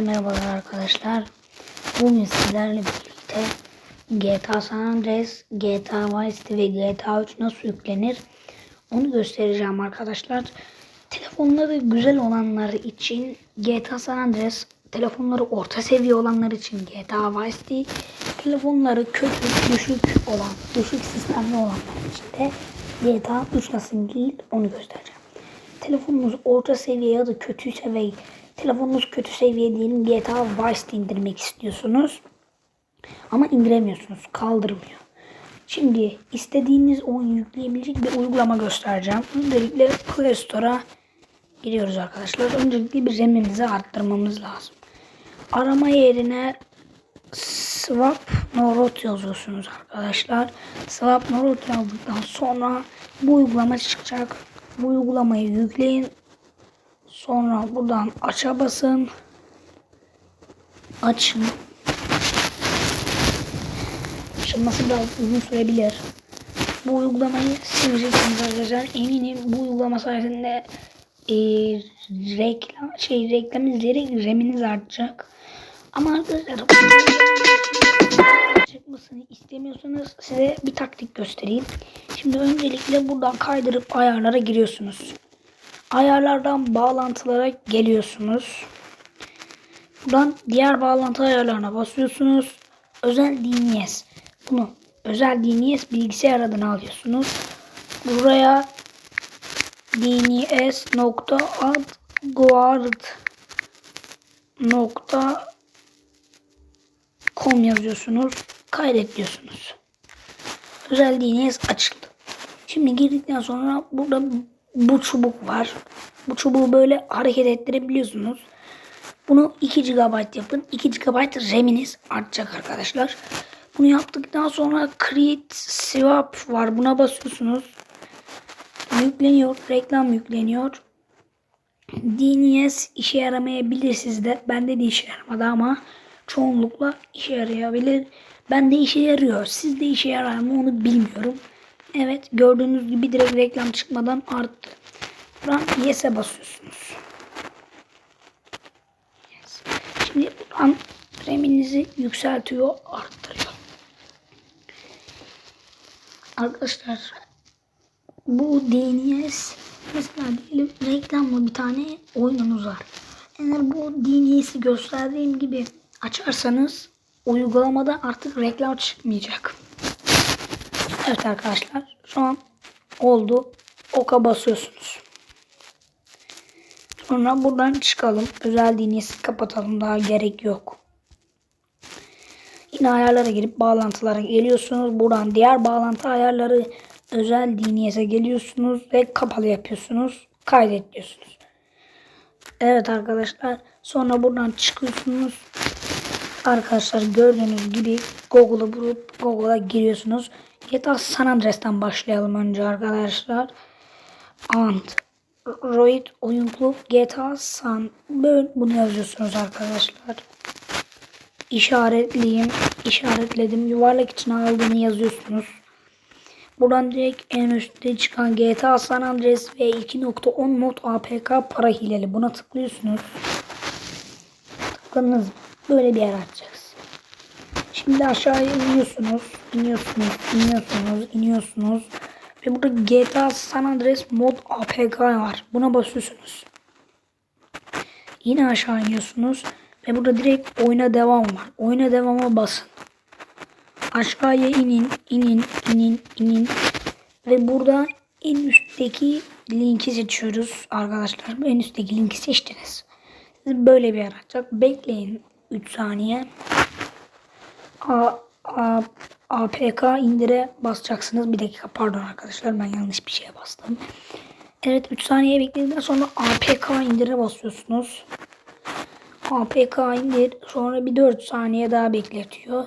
Merhabalar arkadaşlar. Bugün sizlerle birlikte GTA San Andreas, GTA Vice City ve GTA 3 nasıl yüklenir onu göstereceğim arkadaşlar. Telefonları güzel olanlar için GTA San Andreas, telefonları orta seviye olanlar için GTA Vice City, telefonları kötü, düşük olan, düşük sistemli olanlar için de GTA 3 nasıl indirilir onu göstereceğim. Telefonunuz orta seviye ya da kötüyse ve telefonunuz kötü seviye diyelim GTA Vice indirmek istiyorsunuz. Ama indiremiyorsunuz. Kaldırmıyor. Şimdi istediğiniz oyun yükleyebilecek bir uygulama göstereceğim. Öncelikle Play Store'a giriyoruz arkadaşlar. Öncelikle bir RAM'imizi arttırmamız lazım. Arama yerine swap no root yazıyorsunuz arkadaşlar. Swap no root yazdıktan sonra bu uygulama çıkacak. Bu uygulamayı yükleyin. Sonra buradan aça basın. Açın. Açılması biraz uzun sürebilir. Bu uygulamayı sileceksiniz arkadaşlar. Eminim bu uygulama sayesinde e, reklam şey reklam izleyerek reminiz artacak. Ama arkadaşlar çıkmasını istemiyorsanız size bir taktik göstereyim. Şimdi öncelikle buradan kaydırıp ayarlara giriyorsunuz. Ayarlardan bağlantılara geliyorsunuz. Buradan diğer bağlantı ayarlarına basıyorsunuz. Özel DNS. Bunu özel DNS bilgisayar adına alıyorsunuz. Buraya dns.adguard.com yazıyorsunuz. Kaydet diyorsunuz. Özel DNS açıldı. Şimdi girdikten sonra burada bu çubuk var. Bu çubuğu böyle hareket ettirebiliyorsunuz. Bunu 2 GB yapın. 2 GB RAM'iniz artacak arkadaşlar. Bunu yaptıktan sonra Create Swap var. Buna basıyorsunuz. Yükleniyor. Reklam yükleniyor. DNS işe yaramayabilir sizde. Bende de işe yaramadı ama çoğunlukla işe yarayabilir. Bende işe yarıyor. Sizde işe yarar mı onu bilmiyorum. Evet gördüğünüz gibi direkt reklam çıkmadan arttı. Buradan yes'e basıyorsunuz. Yes. Şimdi buradan RAM'inizi yükseltiyor, arttırıyor. Arkadaşlar bu DNS mesela diyelim reklamlı bir tane oyununuz var. Eğer bu DNS'i gösterdiğim gibi açarsanız uygulamada artık reklam çıkmayacak. Evet arkadaşlar şu an oldu. Oka basıyorsunuz. Sonra buradan çıkalım. Özel DNS'i kapatalım. Daha gerek yok. Yine ayarlara girip bağlantılara geliyorsunuz. Buradan diğer bağlantı ayarları özel DNS'e geliyorsunuz ve kapalı yapıyorsunuz. Kaydet diyorsunuz. Evet arkadaşlar. Sonra buradan çıkıyorsunuz. Arkadaşlar gördüğünüz gibi Google'ı bulup Google'a giriyorsunuz. GTA San Andreas'tan başlayalım önce arkadaşlar. Android oyun kulüp GTA San böyle bunu yazıyorsunuz arkadaşlar. İşaretleyeyim. işaretledim. Yuvarlak içine aldığını yazıyorsunuz. Buradan direkt en üstte çıkan GTA San Andreas ve 2.10 mod APK para hileli. Buna tıklıyorsunuz. Tıkladınız? Böyle bir yer açacaksınız. Şimdi aşağıya iniyorsunuz. iniyorsunuz, iniyorsunuz, iniyorsunuz. Ve burada GTA San Andreas mod APK var. Buna basıyorsunuz. Yine aşağı iniyorsunuz. Ve burada direkt oyuna devam var. Oyuna devama basın. Aşağıya inin, inin, inin, inin. Ve burada en üstteki linki seçiyoruz arkadaşlar. En üstteki linki seçtiniz. Böyle bir yer açacak. Bekleyin 3 saniye. A, A, APK indire basacaksınız. Bir dakika pardon arkadaşlar ben yanlış bir şeye bastım. Evet 3 saniye bekledikten sonra APK indire basıyorsunuz. APK indir. Sonra bir 4 saniye daha bekletiyor.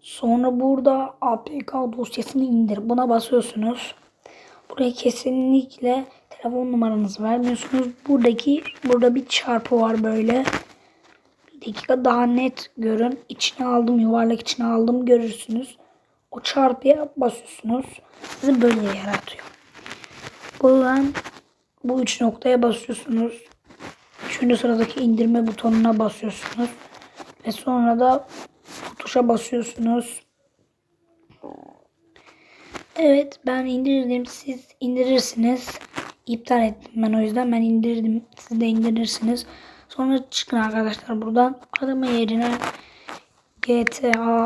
Sonra burada APK dosyasını indir. Buna basıyorsunuz. Buraya kesinlikle telefon numaranızı vermiyorsunuz. Buradaki burada bir çarpı var böyle. Dakika daha net görün. İçine aldım yuvarlak içine aldım görürsünüz. O çarpıya basıyorsunuz. Sizi böyle yaratıyor. Buradan bu üç noktaya basıyorsunuz. Üçüncü sıradaki indirme butonuna basıyorsunuz. Ve sonra da bu tuşa basıyorsunuz. Evet ben indirdim. Siz indirirsiniz. İptal ettim ben o yüzden ben indirdim. Siz de indirirsiniz. Sonra çıkın arkadaşlar buradan. Arama yerine GTA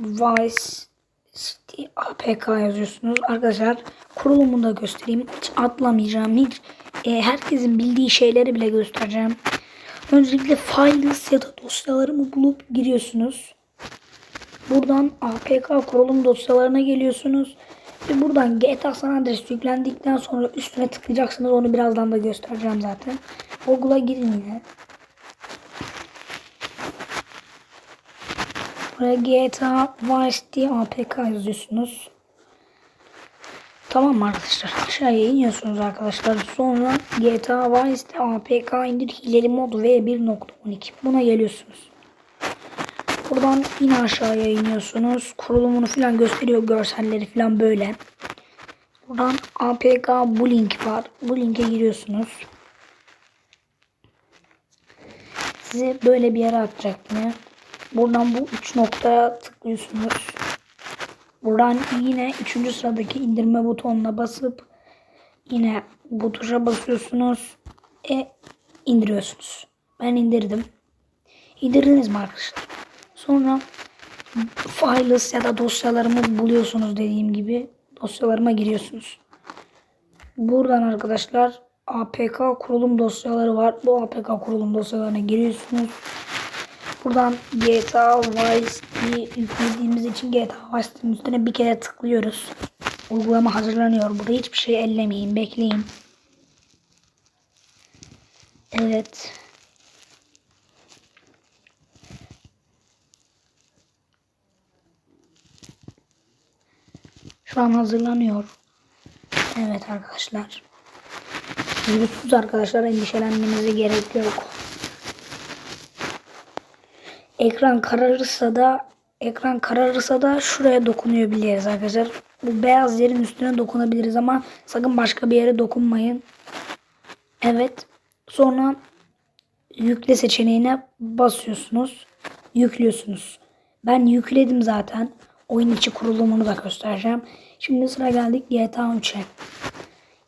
Vice City APK yazıyorsunuz. Arkadaşlar kurulumunu da göstereyim. Hiç atlamayacağım. Hiç e, herkesin bildiği şeyleri bile göstereceğim. Öncelikle files ya da dosyalarımı bulup giriyorsunuz. Buradan APK kurulum dosyalarına geliyorsunuz. Ve buradan GTA San Andreas yüklendikten sonra üstüne tıklayacaksınız. Onu birazdan da göstereceğim zaten. Google'a girin yine. Buraya GTA Vice diye APK yazıyorsunuz. Tamam arkadaşlar? Aşağıya iniyorsunuz arkadaşlar. Sonra GTA Vice'de APK indir hileli mod V1.12. Buna geliyorsunuz. Buradan yine aşağıya iniyorsunuz. Kurulumunu falan gösteriyor. Görselleri falan böyle. Buradan APK bu link var. Bu linke giriyorsunuz. Sizi böyle bir yere atacak yine. Buradan bu üç noktaya tıklıyorsunuz. Buradan yine 3. sıradaki indirme butonuna basıp yine bu tuşa basıyorsunuz. E indiriyorsunuz. Ben indirdim. İndirdiniz mi arkadaşlar? Sonra files ya da dosyalarımı buluyorsunuz dediğim gibi. Dosyalarıma giriyorsunuz. Buradan arkadaşlar APK kurulum dosyaları var. Bu APK kurulum dosyalarına giriyorsunuz. Buradan GTA Vice'yi yüklediğimiz için GTA Vice'nin üstüne bir kere tıklıyoruz. Uygulama hazırlanıyor. Burada hiçbir şey ellemeyin. Bekleyin. Evet. Şu an hazırlanıyor. Evet arkadaşlar. Virüsüz arkadaşlar endişelenmenize gerek yok. Ekran kararırsa da ekran kararırsa da şuraya dokunuyor biliriz arkadaşlar. Bu beyaz yerin üstüne dokunabiliriz ama sakın başka bir yere dokunmayın. Evet. Sonra yükle seçeneğine basıyorsunuz. Yüklüyorsunuz. Ben yükledim zaten. Oyun içi kurulumunu da göstereceğim. Şimdi sıra geldik GTA 3'e.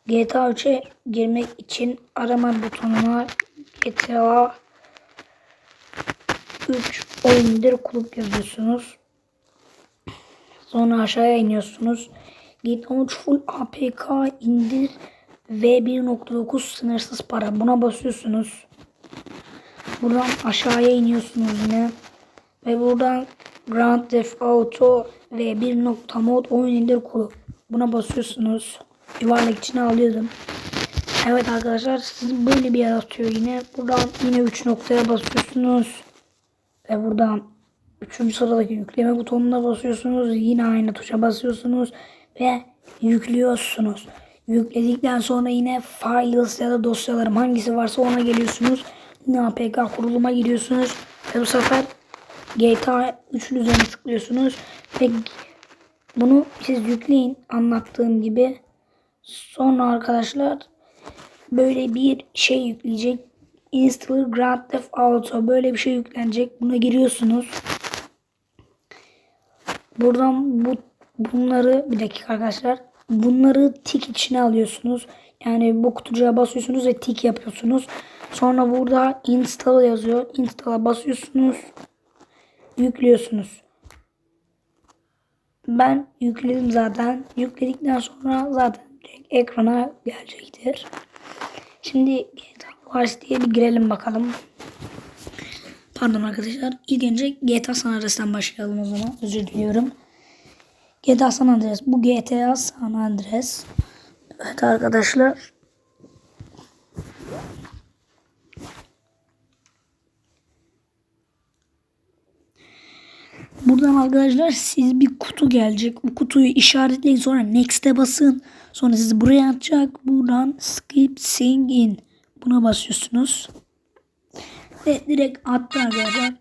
GTA 3'e girmek için arama butonuna GTA 3 oyun indir kulüp yazıyorsunuz. Sonra aşağıya iniyorsunuz. GTA 3 full APK indir ve 1.9 sınırsız para. Buna basıyorsunuz. Buradan aşağıya iniyorsunuz yine. Ve buradan Grand Theft Auto ve 1 nokta mod oyun indir kulüp. Buna basıyorsunuz. Yuvarlak içine alıyordum. Evet arkadaşlar sizin böyle bir yer atıyor yine. Buradan yine 3 noktaya basıyorsunuz. Ve buradan 3. sıradaki yükleme butonuna basıyorsunuz. Yine aynı tuşa basıyorsunuz. Ve yüklüyorsunuz. Yükledikten sonra yine files ya da dosyalarım hangisi varsa ona geliyorsunuz. Yine APK kuruluma giriyorsunuz. Ve bu sefer GTA 3'ün üzerine tıklıyorsunuz. Ve bunu siz yükleyin anlattığım gibi. Sonra arkadaşlar böyle bir şey yükleyecek. Installer Grand Theft Auto böyle bir şey yüklenecek. Buna giriyorsunuz. Buradan bu bunları bir dakika arkadaşlar. Bunları tik içine alıyorsunuz. Yani bu kutucuğa basıyorsunuz ve tik yapıyorsunuz. Sonra burada install yazıyor. Install'a basıyorsunuz. Yüklüyorsunuz. Ben yükledim zaten. Yükledikten sonra zaten ekrana gelecektir. Şimdi GTA Vice diye bir girelim bakalım. Pardon arkadaşlar. İlk önce GTA San Andreas'tan başlayalım o zaman. Özür diliyorum. GTA San Andreas. Bu GTA San Andreas. Evet arkadaşlar. Buradan arkadaşlar siz bir kutu gelecek. Bu kutuyu işaretleyin sonra next'e basın. Sonra sizi buraya atacak. Buradan skip sing in. Buna basıyorsunuz. Ve direkt attı arkadaşlar.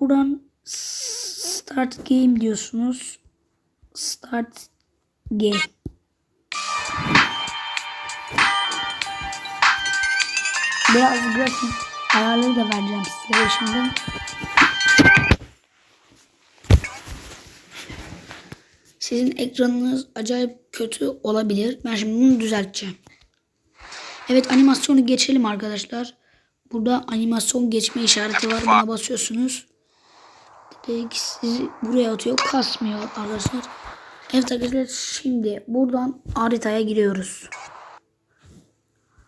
Buradan start game diyorsunuz. Start game. Biraz grafik ayarları da vereceğim sizlere şimdi. Sizin ekranınız acayip kötü olabilir. Ben şimdi bunu düzelteceğim. Evet animasyonu geçelim arkadaşlar. Burada animasyon geçme işareti var. Buna basıyorsunuz. Direkt sizi buraya atıyor. Kasmıyor arkadaşlar. Evet arkadaşlar şimdi buradan haritaya giriyoruz.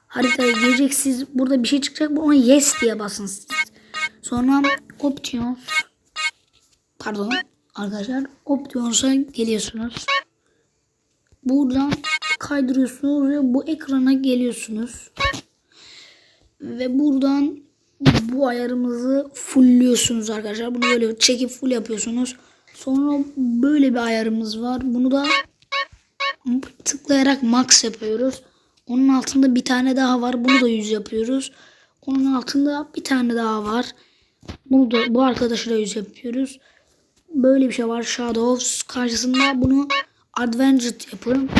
Haritaya gireceksiniz. Burada bir şey çıkacak. Ona yes diye basın siz. Sonra options pardon arkadaşlar options'a geliyorsunuz. Buradan kaydırıyorsunuz ve bu ekrana geliyorsunuz. Ve buradan bu ayarımızı fullliyorsunuz arkadaşlar. Bunu böyle çekip full yapıyorsunuz. Sonra böyle bir ayarımız var. Bunu da tıklayarak max yapıyoruz. Onun altında bir tane daha var. Bunu da 100 yapıyoruz. Onun altında bir tane daha var. Bunu da bu arkadaşı da 100 yapıyoruz. Böyle bir şey var. Shadows karşısında bunu Advanced yapın.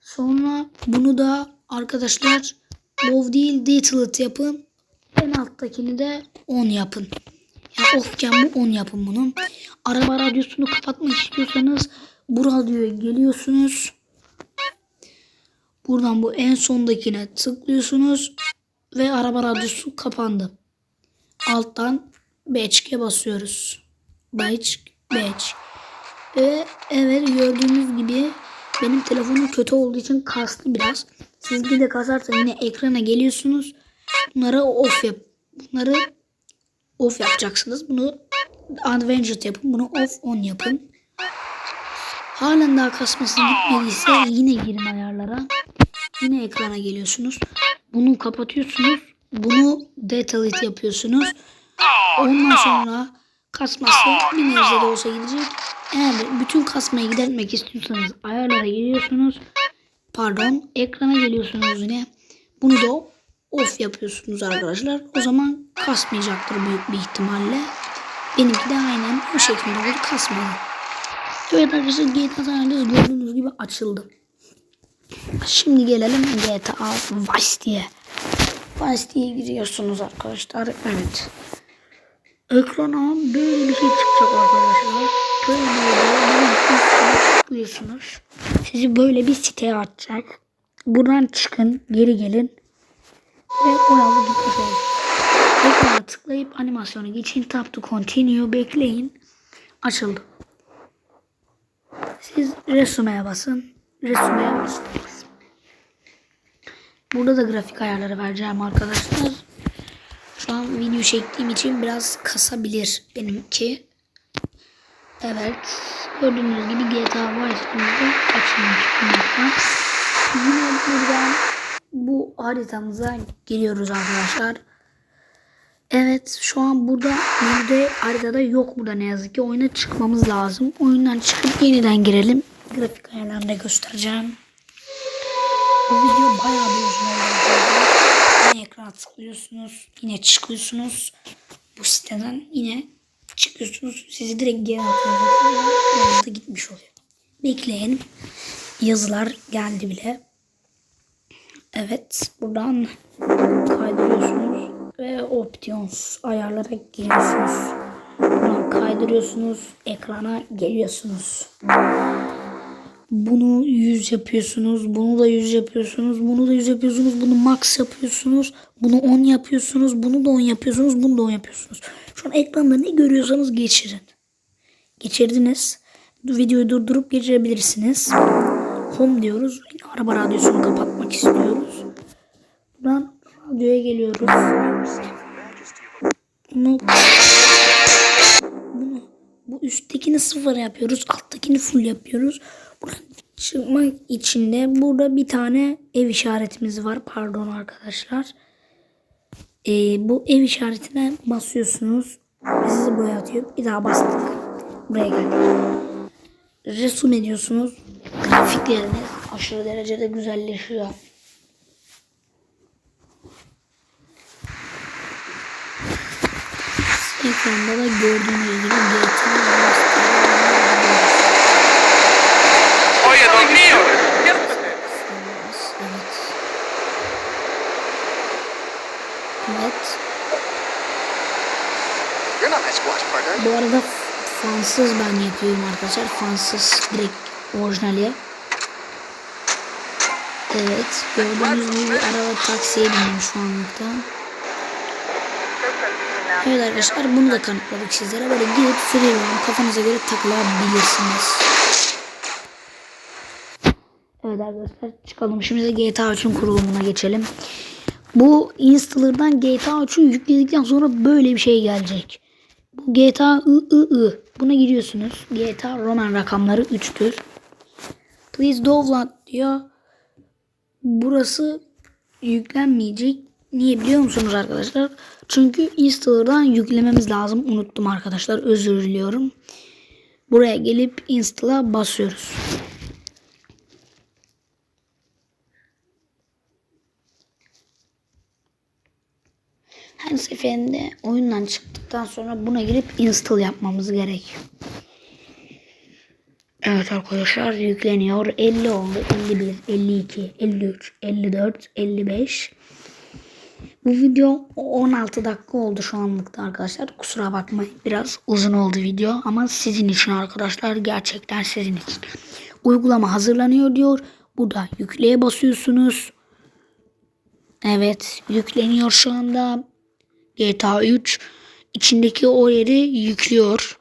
Sonra bunu da arkadaşlar Low değil Detailed yapın. En alttakini de 10 yapın. Yani offken bu 10 yapın bunu. Araba radyosunu kapatmak istiyorsanız bu radyoya geliyorsunuz. Buradan bu en sondakine tıklıyorsunuz ve araba radyosu kapandı. Alttan batch'e basıyoruz. Batch, batch. Ve evet gördüğünüz gibi benim telefonum kötü olduğu için kastı biraz. Siz bir de kasarsa yine ekrana geliyorsunuz. Bunları off yap. Bunları off yapacaksınız. Bunu advanced yapın. Bunu off on yapın. Halen daha kasması gitmediyse yine girin ayarlara. Yine ekrana geliyorsunuz. Bunu kapatıyorsunuz. Bunu detailed yapıyorsunuz. Ondan sonra kasması bir nebze de olsa gidecek. Eğer bütün kasmayı gidermek istiyorsanız ayarlara giriyorsunuz. Pardon ekrana geliyorsunuz yine. Bunu da off yapıyorsunuz arkadaşlar. O zaman kasmayacaktır büyük bir ihtimalle. Benimki de aynen bu şekilde oldu kasmadı. Evet arkadaşlar GTA San Andreas gördüğünüz gibi açıldı. Şimdi gelelim GTA Vice diye. Vice diye giriyorsunuz arkadaşlar. Evet. Ekrana böyle bir şey çıkacak arkadaşlar. Böyle böyle tıklıyorsunuz. Sizi böyle bir siteye atacak. Buradan çıkın, geri gelin. Ve o yolu gitmiş olun. Ekrana tıklayıp animasyonu geçin. Tap to continue. Bekleyin. Açıldı. Siz resumeye basın. Resumeye basınız. Burada da grafik ayarları vereceğim arkadaşlar. Şu an video çektiğim için biraz kasabilir benimki. Evet. Gördüğünüz gibi GTA Vice'ımızı açılmış bulunmakta. Yine buradan bu haritamıza giriyoruz arkadaşlar. Evet şu an burada menüde haritada yok burada ne yazık ki. Oyuna çıkmamız lazım. Oyundan çıkıp yeniden girelim. Grafik ayarlarını da göstereceğim. Bu video bayağı bir uzun oldu. Yine ekrana tıklıyorsunuz. Yine çıkıyorsunuz. Bu siteden yine çıkıyorsunuz. Sizi direkt geri atıyor. Orada gitmiş oluyor. Bekleyin. Yazılar geldi bile. Evet. Buradan kaydırıyorsunuz. Ve options ayarlara giriyorsunuz. Buradan kaydırıyorsunuz. Ekrana geliyorsunuz. Bunu 100 yapıyorsunuz. Bunu da 100 yapıyorsunuz. Bunu da 100 yapıyorsunuz. Bunu max yapıyorsunuz. Bunu 10 yapıyorsunuz. Bunu da 10 yapıyorsunuz. Bunu da 10 yapıyorsunuz. Şu an ekranda ne görüyorsanız geçirin. Geçirdiniz. Videoyu durdurup geçirebilirsiniz. Home diyoruz. Araba radyosunu kapatmak istiyoruz. Buradan radyoya geliyoruz. Bunu bu üsttekini sıfır yapıyoruz. Alttakini full yapıyoruz. Çıkmak için de burada bir tane ev işaretimiz var. Pardon arkadaşlar. Ee, bu ev işaretine basıyorsunuz. Sizi buraya atıyor. Bir daha bastık. Buraya geldik. Resim ediyorsunuz. Grafikleriniz aşırı derecede güzelleşiyor. Ekranda da gördüğünüz gibi GTA Bu arada fansız ben yapıyorum arkadaşlar. Fansız direkt orijinali. Evet. Gördüğünüz gibi araba taksiye bindim şu anlıkta. Evet arkadaşlar bunu da kanıtladık sizlere. Böyle gidip sürüyorum. Kafanıza göre takılabilirsiniz. Evet arkadaşlar çıkalım. Şimdi GTA 3'ün kurulumuna geçelim. Bu installer'dan GTA 3'ü yükledikten sonra böyle bir şey gelecek. Bu GTA I, I, I. Buna giriyorsunuz. GTA Roman rakamları 3'tür. Please download diyor. Burası yüklenmeyecek. Niye biliyor musunuz arkadaşlar? Çünkü installer'dan yüklememiz lazım. Unuttum arkadaşlar. Özür diliyorum. Buraya gelip install'a basıyoruz. Her seferinde oyundan çıktıktan sonra buna girip install yapmamız gerekiyor. Evet arkadaşlar yükleniyor. 50 oldu. 51, 52, 53, 54, 55. Bu video 16 dakika oldu şu anlıkta arkadaşlar. Kusura bakmayın. Biraz uzun oldu video ama sizin için arkadaşlar. Gerçekten sizin için. Uygulama hazırlanıyor diyor. Burada yükleye basıyorsunuz. Evet yükleniyor şu anda. GTA 3 içindeki o yeri yüklüyor.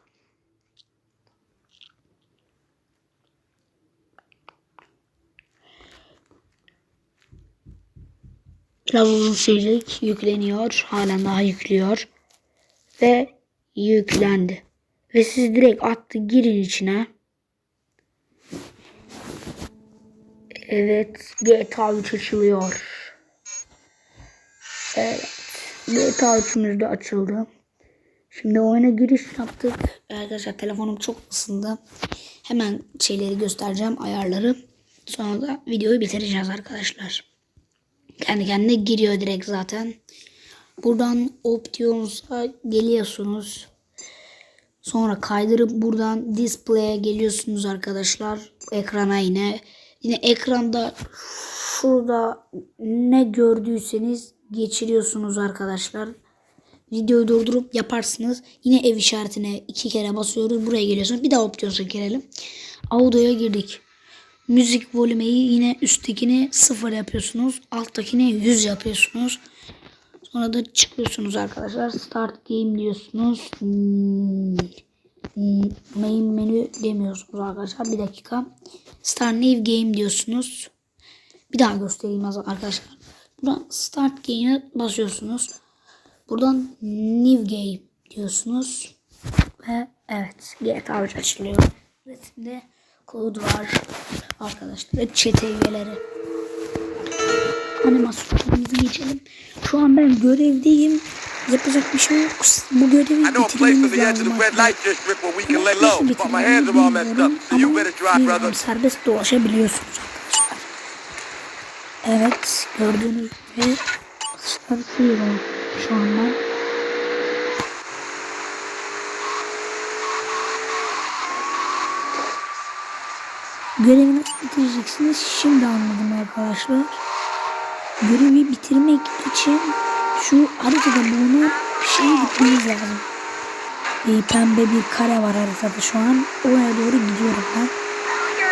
Biraz uzun sürecek. Yükleniyor. Halen daha yüklüyor. Ve yüklendi. Ve siz direkt attı girin içine. Evet. GTA 3 açılıyor. Evet. GTA 3'ümüz de açıldı. Şimdi oyuna giriş yaptık. Arkadaşlar telefonum çok ısındı. Hemen şeyleri göstereceğim ayarları. Sonra da videoyu bitireceğiz arkadaşlar. Kendi kendine giriyor direkt zaten. Buradan Options'a geliyorsunuz. Sonra kaydırıp buradan Display'e geliyorsunuz arkadaşlar. Ekrana yine. Yine ekranda şurada ne gördüyseniz geçiriyorsunuz arkadaşlar. Videoyu durdurup yaparsınız. Yine ev işaretine iki kere basıyoruz. Buraya geliyorsunuz. Bir daha Options'a girelim. Audio'ya girdik. Müzik volümeyi yine üsttekini sıfır yapıyorsunuz. Alttakini 100 yapıyorsunuz. Sonra da çıkıyorsunuz arkadaşlar. Start game diyorsunuz. Main menü demiyorsunuz arkadaşlar. Bir dakika. Start new game diyorsunuz. Bir daha göstereyim arkadaşlar. Buradan start game'e basıyorsunuz. Buradan new game diyorsunuz. Ve evet GTA 3 açılıyor. Resimde kod var arkadaşlar. Ve çete üyeleri. Animasyonlarımızı geçelim. Şu an ben görevdeyim. Yapacak bir şey yok. Bu görevi bitirmemiz lazım. arkadaşlar. nasıl bilmiyorum ama. Serbest dolaşabiliyorsunuz. Evet gördüğünüz gibi çıkartıyorum şu an ben. Görevi nasıl bitireceksiniz şimdi anladım arkadaşlar. Görevi bitirmek için şu haritada bulunan şeye gitmeniz lazım. Bir pembe bir kare var haritada şu an. Oraya doğru gidiyorum ben.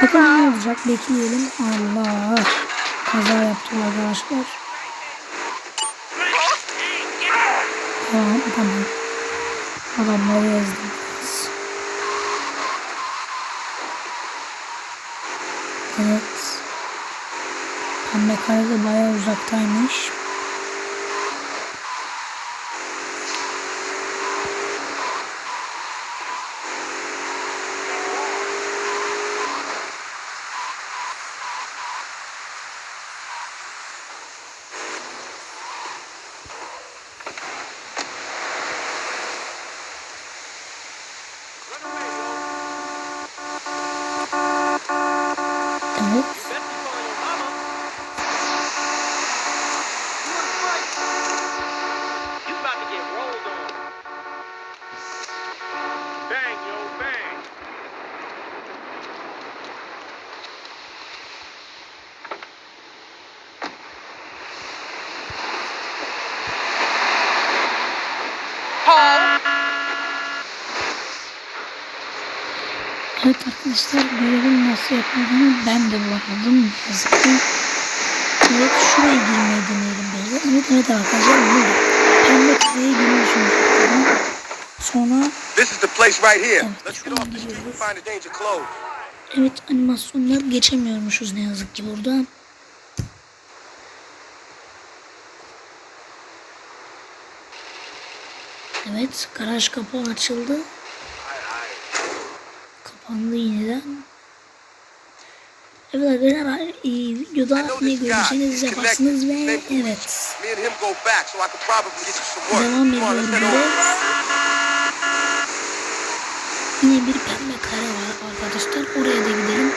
Bakalım ne olacak bekleyelim. Allah. Kaza yaptım arkadaşlar. Tamam tamam. Adamları yazdım. Evet. Pembe kare de bayağı uzaktaymış. Evet arkadaşlar görevin nasıl yapıldığını ben de bulamadım. Yazık ki. Evet şuraya girmeyi deneyelim böyle. Evet evet arkadaşlar buldum. Pembe kareye giriyorsunuz. Sonra This is the place right here. Evet, Let's get off the street and find a danger close. evet animasyonlar geçemiyormuşuz ne yazık ki burada. Evet garaj kapağı açıldı. Kapandı yeniden. Evet arkadaşlar e, videoda ne görürseniz yaparsınız ve evet devam ediyorum over. Yine bir pembe kare var arkadaşlar. Oraya da gidelim.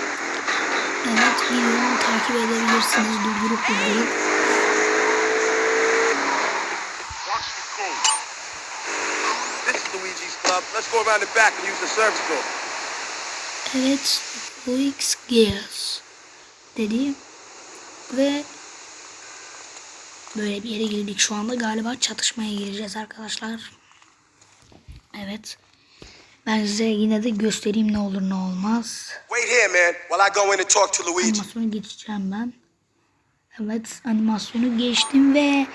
Evet videomu takip edebilirsiniz durdurup durdurup. Let's go around the back and use the service door. Evet Luix Gears dedi. Ve böyle bir yere girdik şu anda. Galiba çatışmaya gireceğiz arkadaşlar. Evet. Ben size yine de göstereyim ne olur ne olmaz. Wait here, man, while I go in and talk to Luigi. Animasyonu geçeceğim ben. Evet animasyonu geçtim ve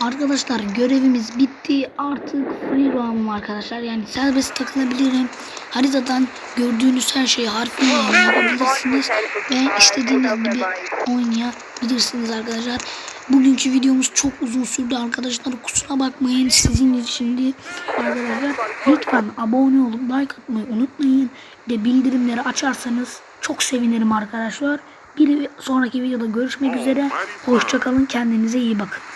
arkadaşlar görevimiz bitti. Artık free roam'um arkadaşlar. Yani serbest takılabilirim. Haritadan gördüğünüz her şeyi harfiyle yapabilirsiniz. Ve istediğiniz gibi oynayabilirsiniz arkadaşlar. Bugünkü videomuz çok uzun sürdü arkadaşlar. Kusura bakmayın sizin için. Arkadaşlar lütfen abone olup like atmayı unutmayın. Ve bildirimleri açarsanız çok sevinirim arkadaşlar. Bir sonraki videoda görüşmek üzere. Hoşçakalın. Kendinize iyi bakın.